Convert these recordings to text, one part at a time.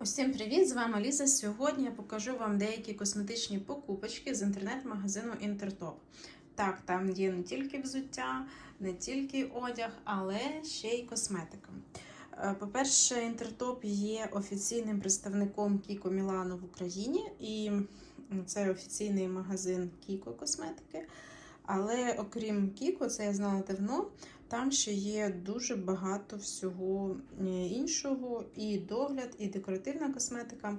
Усім привіт! З вами Ліза. Сьогодні я покажу вам деякі косметичні покупочки з інтернет-магазину Інтертоп. Так, там є не тільки взуття, не тільки одяг, але ще й косметика. Е, По-перше, Інтертоп є офіційним представником Кіко Мілану в Україні, і це офіційний магазин Кіко косметики. Але окрім Кіко, це я знала давно. Там ще є дуже багато всього е, іншого, і догляд, і декоративна косметика.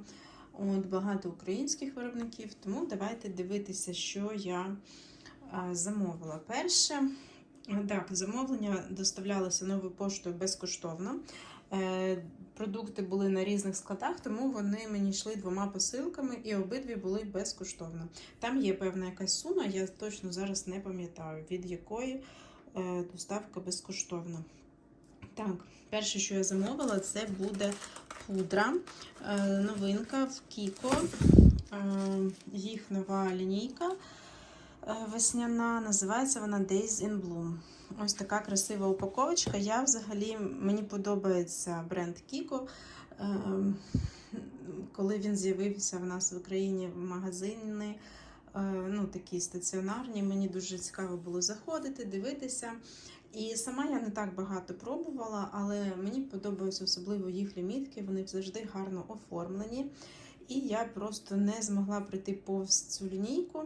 От Багато українських виробників. Тому давайте дивитися, що я замовила. Перше, так, замовлення доставлялося новою поштою безкоштовно. Е, Продукти були на різних складах, тому вони мені йшли двома посилками, і обидві були безкоштовно. Там є певна якась сума, я точно зараз не пам'ятаю, від якої е, доставка безкоштовна. Так, перше, що я замовила, це буде пудра. Е, Новинка в Кіко. Е, Їх нова лінійка е, весняна. Називається вона Days in Bloom. Ось така красива упаковочка. Я взагалі мені подобається бренд Кіко. Е, Коли він з'явився в нас в Україні в магазини, е, ну такі стаціонарні, мені дуже цікаво було заходити, дивитися. І сама я не так багато пробувала, але мені подобаються особливо їх лімітки, вони завжди гарно оформлені. І я просто не змогла прийти повз цю лінійку.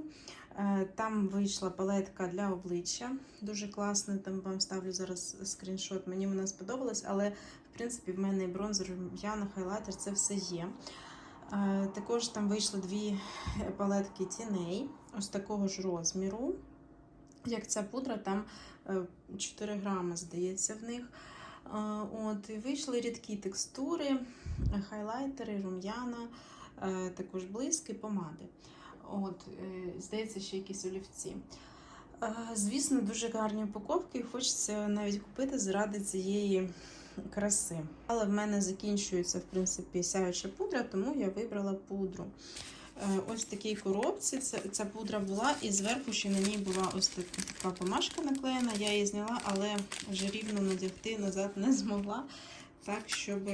Е, Там вийшла палетка для обличчя, дуже класна. Там вам ставлю зараз скріншот. Мені вона сподобалась, але в принципі в мене бронзер, рум'яна, хайлайтер це все є. Е, Також там вийшли дві палетки тіней, ось такого ж розміру. Як ця пудра, там е, 4 грами, здається, в них. Е, От, і вийшли рідкі текстури, е, хайлайтери, рум'яна, е, також блиски, помади. От, е, здається, ще якісь олівці. Е, Звісно, дуже гарні упаковки, хочеться навіть купити заради цієї краси. Але в мене закінчується, в принципі, сяюча пудра, тому я вибрала пудру. Е, Ось в такій коробці ця, пудра була, і зверху ще на ній була ось така помашка наклеєна. Я її зняла, але вже рівно надягти назад не змогла, так, щоб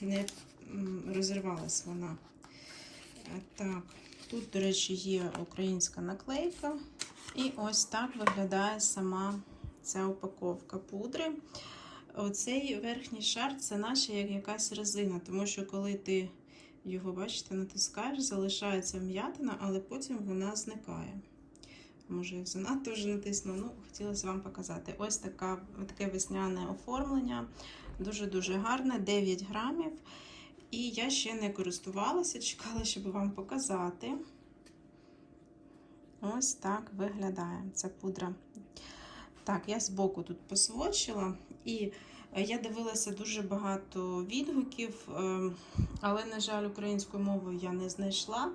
не розірвалась вона. Е, Так, тут, до речі, є українська наклейка. І ось так виглядає сама ця упаковка пудри. Оцей верхній шар це наче як якась резина, тому що коли ти його, бачите, натискаєш, залишається вм'ятина, але потім вона зникає. Може, я занадто вже натиснула, ну, хотілося вам показати. Ось така, таке весняне оформлення. Дуже-дуже гарне, 9 грамів. І я ще не користувалася, чекала, щоб вам показати. Ось так виглядає ця пудра. Так, я збоку тут посвочила. І е, я дивилася дуже багато відгуків, е, але, на жаль, українською мовою я не знайшла.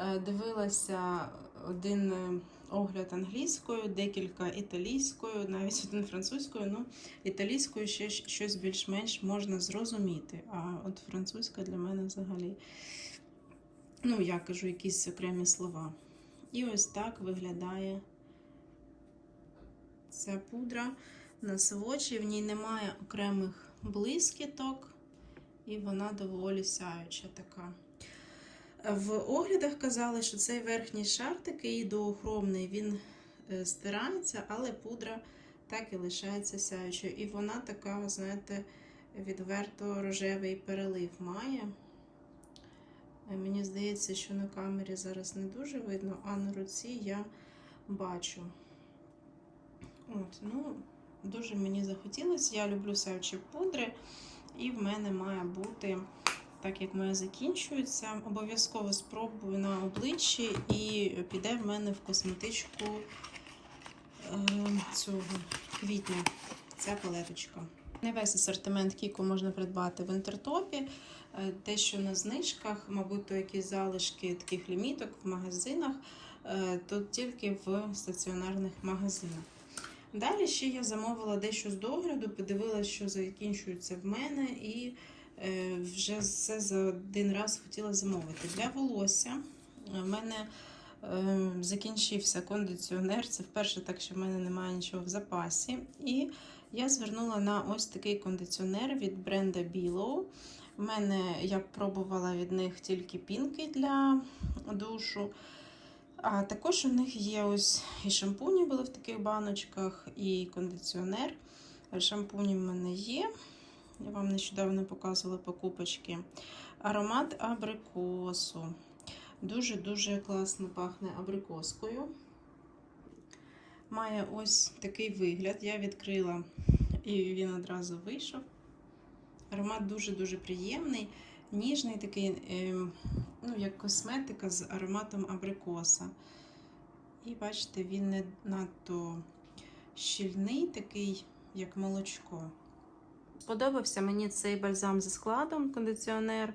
Е, Дивилася один е, огляд англійською, декілька італійською, навіть один французькою. Ну, італійською ще щось більш-менш можна зрозуміти. А от французька для мене взагалі, ну, я кажу якісь окремі слова. І ось так виглядає ця пудра на свочі. В ній немає окремих блискіток, і вона доволі сяюча така. В оглядах казали, що цей верхній шар такий доохромний, він е, стирається, але пудра так і лишається сяючою. І вона така, знаєте, відверто рожевий перелив має. Е, Мені здається, що на камері зараз не дуже видно, а на руці я бачу. От, ну, дуже мені захотілося. Я люблю сяючі пудри, і в мене має бути, так як моя закінчується, обов'язково спробую на обличчі і піде в мене в косметичку е, цього квітня. Ця палеточка. Не весь асортимент Кіко можна придбати в інтертопі. Те, що на знижках, мабуть, то якісь залишки таких ліміток в магазинах, е, то тільки в стаціонарних магазинах. Далі ще я замовила дещо з догляду, подивилася, що закінчується в мене, і е, вже все за один раз хотіла замовити. Для волосся в мене е, закінчився кондиціонер. Це вперше так, що в мене немає нічого в запасі. І я звернула на ось такий кондиціонер від бренда Billow. В мене я пробувала від них тільки пінки для душу. А також у них є ось і шампуні були в таких баночках, і кондиціонер. Шампуні в мене є. Я вам нещодавно показувала покупочки. Аромат абрикосу. Дуже-дуже класно пахне абрикоскою. Має ось такий вигляд. Я відкрила і він одразу вийшов. Аромат дуже-дуже приємний, ніжний такий, ем, ну, як косметика з ароматом абрикоса. І бачите, він не надто щільний, такий, як молочко. Сподобався мені цей бальзам зі складом, кондиціонер.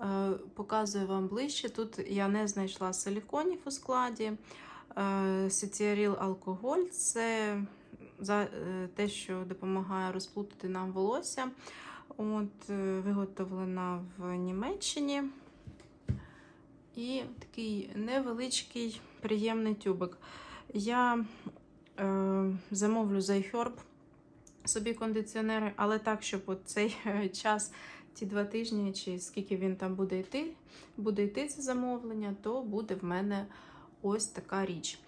Е, Показую вам ближче. Тут я не знайшла силіконів у складі. Е, Сетіаріл алкоголь це е, те, що допомагає розплутати нам волосся. От, Виготовлена в Німеччині. І такий невеличкий приємний тюбик. Я е, замовлю за собі кондиціонери, але так, щоб от цей е, час, ті два тижні, чи скільки він там буде йти, буде йти це замовлення, то буде в мене ось така річ.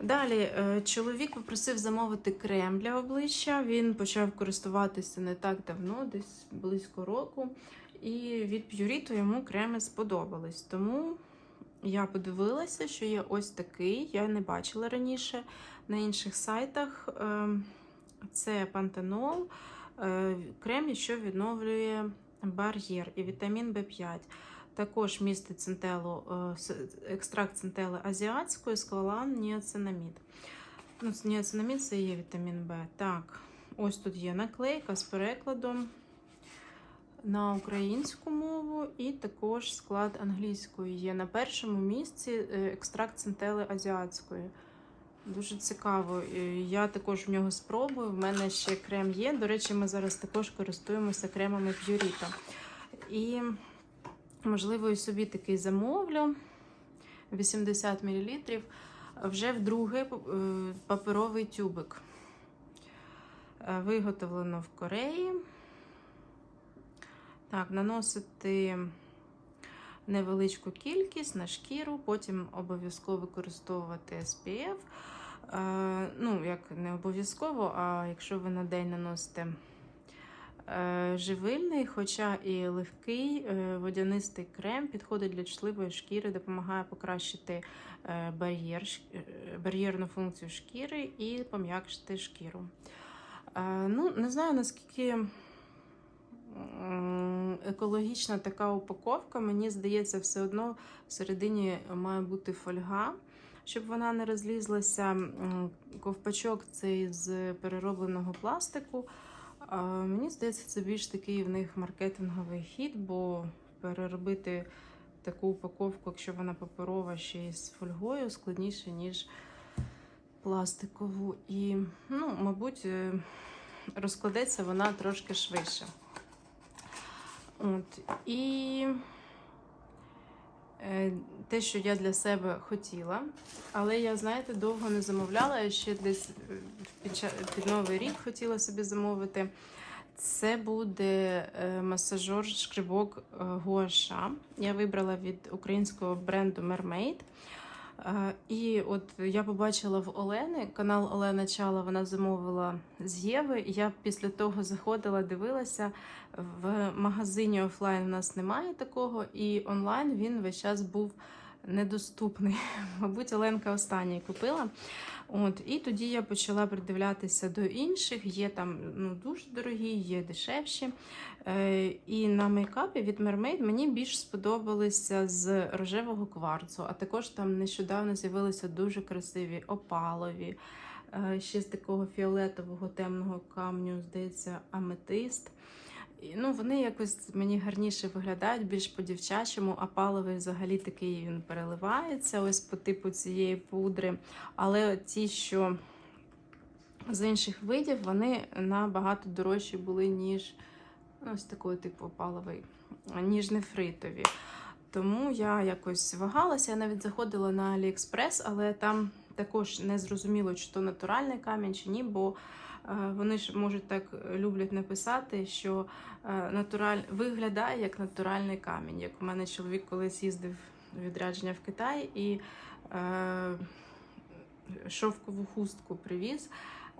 Далі е, чоловік попросив замовити крем для обличчя. Він почав користуватися не так давно, десь близько року. І від Purito йому креми сподобались. Тому я подивилася, що є ось такий. Я не бачила раніше на інших сайтах. Ем, Це пантенол, е, крем, що відновлює бар'єр і вітамін В5. Також містить центелу, е, екстракт центели азіатської, сквалан, ніацинамід. Ну, ніацинамід це є вітамін В. Так, ось тут є наклейка з перекладом на українську мову, і також склад англійської є. На першому місці е, екстракт центели азіатської. Дуже цікаво. Я також в нього спробую. В мене ще крем є. До речі, ми зараз також користуємося кремами Purito. І, можливо, і собі такий замовлю 80 мл. Вже вдруге е, паперовий тюбик. Е, Виготовлено в Кореї. Так, наносити невеличку кількість на шкіру, потім обов'язково використовувати SPF. Е, ну, як не обов'язково, а якщо ви на день наносите е, живильний, хоча і легкий е, водянистий крем підходить для чутливої шкіри, допомагає покращити бар'єр, бар'єрну функцію шкіри і пом'якшити шкіру. Ну, не знаю, наскільки екологічна така упаковка. Мені здається, все одно всередині має бути фольга, щоб вона не розлізлася. Ковпачок цей з переробленого пластику. Мені здається, це більш такий в них маркетинговий хід, бо переробити таку упаковку, якщо вона паперова ще й з фольгою, складніше, ніж пластикову. І, ну, мабуть, е, розкладеться вона трошки швидше. От. І е, те, що я для себе хотіла, але я, знаєте, довго не замовляла. Я ще десь е, під, Новий рік хотіла собі замовити. Це буде е, масажер шкрибок Гуаша. Я вибрала від українського бренду Mermaid. Е, І от я побачила в Олени канал Олена Чала. Вона замовила з Єви. Я після того заходила, дивилася. В магазині офлайн у нас немає такого, і онлайн він весь час був недоступний. Мабуть, Оленка останній купила. От, і тоді я почала придивлятися до інших. Є там ну, дуже дорогі, є дешевші. Е, і на мейкапі від Mermaid мені більш сподобалися з рожевого кварцу, а також там нещодавно з'явилися дуже красиві опалові. е, Ще з такого фіолетового темного камню, здається, аметист. Ну, вони якось мені гарніше виглядають, більш по-дівчачому, а паловий взагалі такий він переливається ось по типу цієї пудри. Але ті, що з інших видів, вони набагато дорожчі були, ніж ось такого типу опаловий, ніж нефритові. Тому я якось вагалася, я навіть заходила на AliExpress, але там також не зрозуміло, чи то натуральний камінь, чи ні, бо Вони ж можуть так люблять написати, що е, натураль... виглядає як натуральний камінь. Як у мене чоловік колись їздив відрядження в Китай і е, шовкову хустку привіз,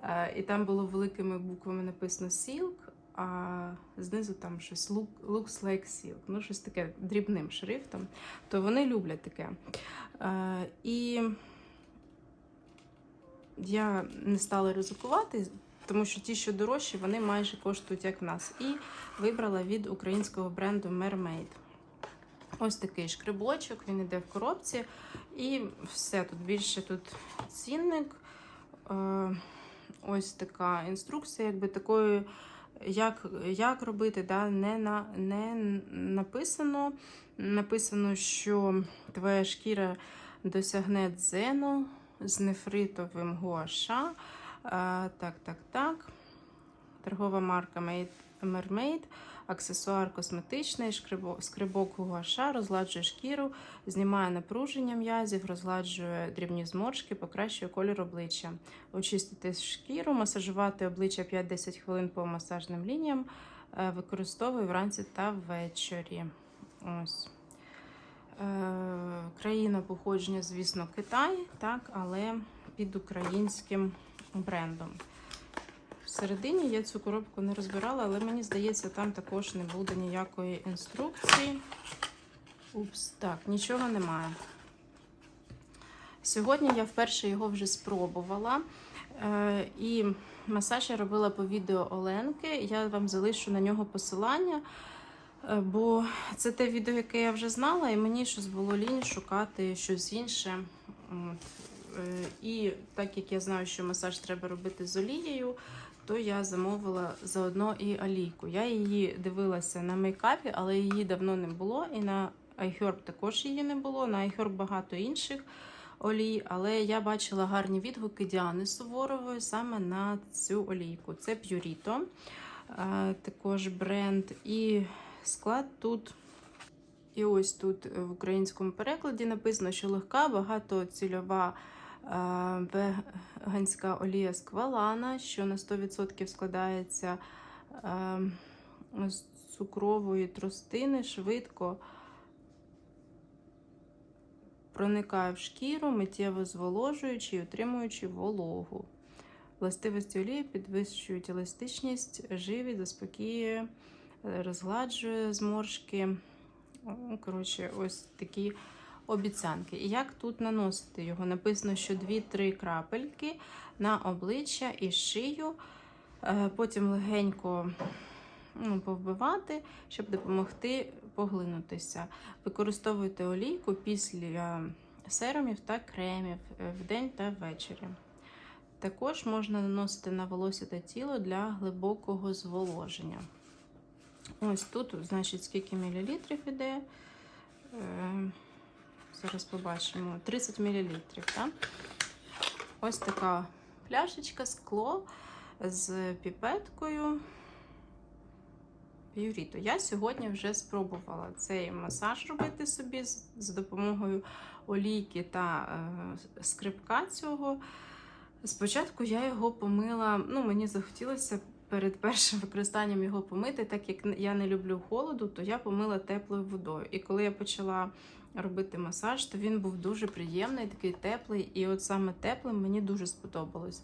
е, і там було великими буквами написано Silk, а знизу там щось look, looks like silk, ну щось таке дрібним шрифтом. То вони люблять таке. Е, і я не стала ризикувати, тому що ті, що дорожчі, вони майже коштують як в нас. І вибрала від українського бренду Mermaid. Ось такий шкреблочок, він йде в коробці. І все, тут більше тут цінник. Е, ось така інструкція, якби такою, як, як робити, да, не, на, не написано. Написано, що твоя шкіра досягне дзену з нефритовим гуаша. Так, так, так. Торгова марка Mermaid, аксесуар косметичний, скрибок гуаша, розгладжує шкіру, знімає напруження м'язів, розгладжує дрібні зморшки, покращує колір обличчя. Очистити шкіру, масажувати обличчя 5-10 хвилин по масажним лініям. Е, Використовую вранці та ввечері. Ось. Е, країна походження, звісно, Китай, так, але під українським брендом. Всередині я цю коробку не розбирала, але мені здається, там також не буде ніякої інструкції. Упс, так, нічого немає. Сьогодні я вперше його вже спробувала. Е, і масаж я робила по відео Оленки. Я вам залишу на нього посилання. Е, Бо це те відео, яке я вже знала, і мені щось було лінь шукати щось інше. Е, І так як я знаю, що масаж треба робити з олією, то я замовила заодно і олійку. Я її дивилася на мейкапі, але її давно не було. І на iHerb також її не було. На iHerb багато інших олій, але я бачила гарні відгуки Діани Суворової саме на цю олійку. Це Purito, е, також бренд. І склад тут. І ось тут в українському перекладі написано, що легка, багатоцільова веганська олія з квалана, що на 100% складається е, з цукрової тростини, швидко проникає в шкіру, миттєво зволожуючи і утримуючи вологу. Властивості олії підвищують еластичність, живі, заспокіює, розгладжує зморшки. Коротше, ось такі обіцянки. І як тут наносити його? Написано, що 2-3 крапельки на обличчя і шию, Е, потім легенько ну, повбивати, щоб допомогти поглинутися. Використовуйте олійку після серумів та кремів е, вдень та ввечері. Також можна наносити на волосся та тіло для глибокого зволоження. Ось тут, значить, скільки мілілітрів іде. Зараз побачимо. 30 мілілітрів. Так? Ось така пляшечка, скло з піпеткою. П'юріто. Я сьогодні вже спробувала цей масаж робити собі з допомогою олійки та е, скрипка цього. Спочатку я його помила, ну, мені захотілося перед першим використанням його помити, так як я не люблю холоду, то я помила теплою водою. І коли я почала робити масаж, то він був дуже приємний, такий теплий, і от саме теплим мені дуже сподобалось.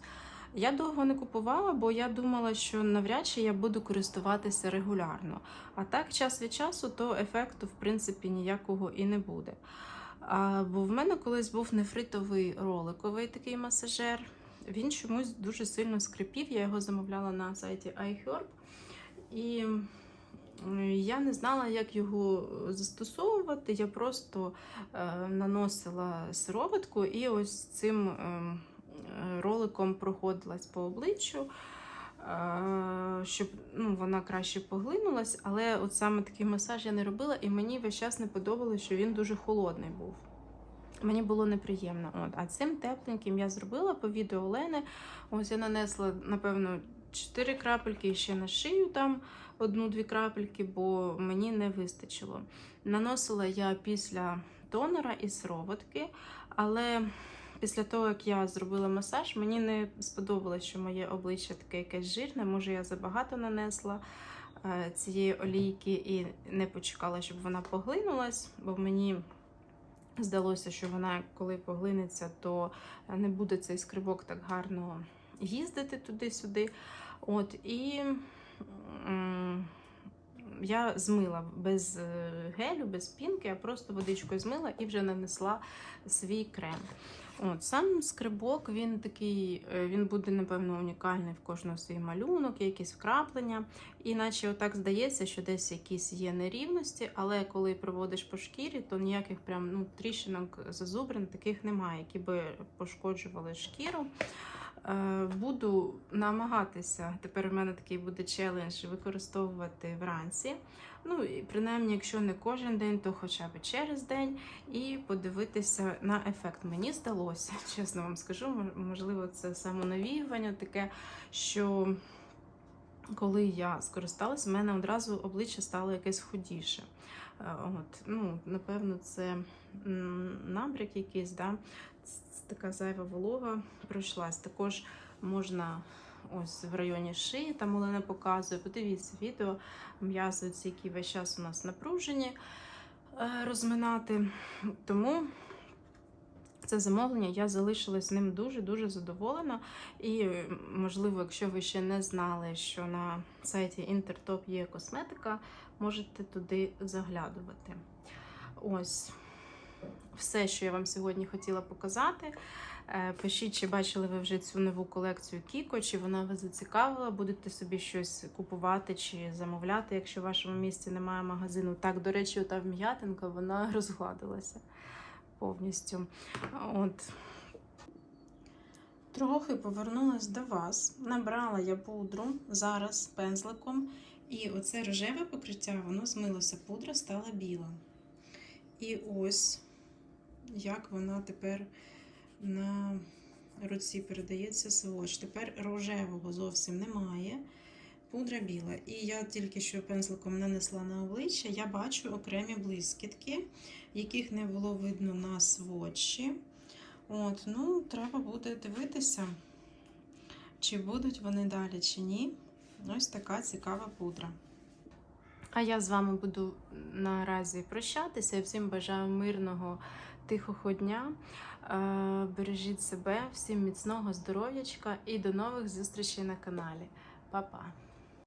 Я довго не купувала, бо я думала, що навряд чи я буду користуватися регулярно. А так, час від часу, то ефекту, в принципі, ніякого і не буде. А, бо в мене колись був нефритовий роликовий такий масажер. Він чомусь дуже сильно скрипів. Я його замовляла на сайті iHerb. І я не знала, як його застосовувати. Я просто е, наносила сироватку і ось цим. Е, роликом проходилась по обличчю, щоб ну, вона краще поглинулась, але от саме такий масаж я не робила, і мені весь час не подобалося, що він дуже холодний був. Мені було неприємно. От. А цим тепленьким я зробила по відео Олени. Ось я нанесла, напевно, 4 крапельки ще на шию там одну-дві крапельки, бо мені не вистачило. Наносила я після тонера і сироватки, але після того, як я зробила масаж, мені не сподобалось, що моє обличчя таке якесь жирне. Може, я забагато нанесла е, цієї олійки і не почекала, щоб вона поглинулась, бо мені здалося, що вона, коли поглинеться, то не буде цей скрибок так гарно їздити туди-сюди. От, і я змила без е, гелю, без пінки, я просто водичкою змила і вже нанесла свій крем. От, сам скрибок, він такий, е, він буде, напевно, унікальний в кожного свій малюнок, якісь вкраплення. І наче отак здається, що десь якісь є нерівності, але коли проводиш по шкірі, то ніяких прям ну, тріщинок зазубрин таких немає, які би пошкоджували шкіру. Е, Буду намагатися, тепер у мене такий буде челендж використовувати вранці. Ну, і принаймні, якщо не кожен день, то хоча б через день, і подивитися на ефект. Мені здалося, чесно вам скажу, можливо, це самонавіювання таке, що коли я скористалась, в мене одразу обличчя стало якесь худіше. От, ну, напевно, це набряк якийсь, да? Така зайва волога пройшлась. Також можна ось в районі шиї, там Олена показує. Подивіться відео, м'язи, які весь час у нас напружені, е, розминати. Тому це замовлення, я залишилась ним дуже-дуже задоволена. І, можливо, якщо ви ще не знали, що на сайті Інтертоп є косметика, можете туди заглядувати. Ось все, що я вам сьогодні хотіла показати. Е, Пишіть, чи бачили ви вже цю нову колекцію Кіко, чи вона вас зацікавила, будете собі щось купувати чи замовляти, якщо в вашому місті немає магазину. Так, до речі, ота вм'ятинка, вона розгладилася повністю. От. Трохи повернулась до вас. Набрала я пудру зараз пензликом. І оце рожеве покриття, воно змилося. Пудра стала біла. І ось як вона тепер на руці передається сводч. Тепер рожевого зовсім немає. Пудра біла. І я тільки що пензликом нанесла на обличчя, я бачу окремі блискітки, яких не було видно на сводчі. От, ну, треба буде дивитися, чи будуть вони далі, чи ні. Ось така цікава пудра. А я з вами буду наразі прощатися. Всім бажаю мирного, тихого дня. Е, Бережіть себе, всім міцного здоров'ячка і до нових зустрічей на каналі. Па-па!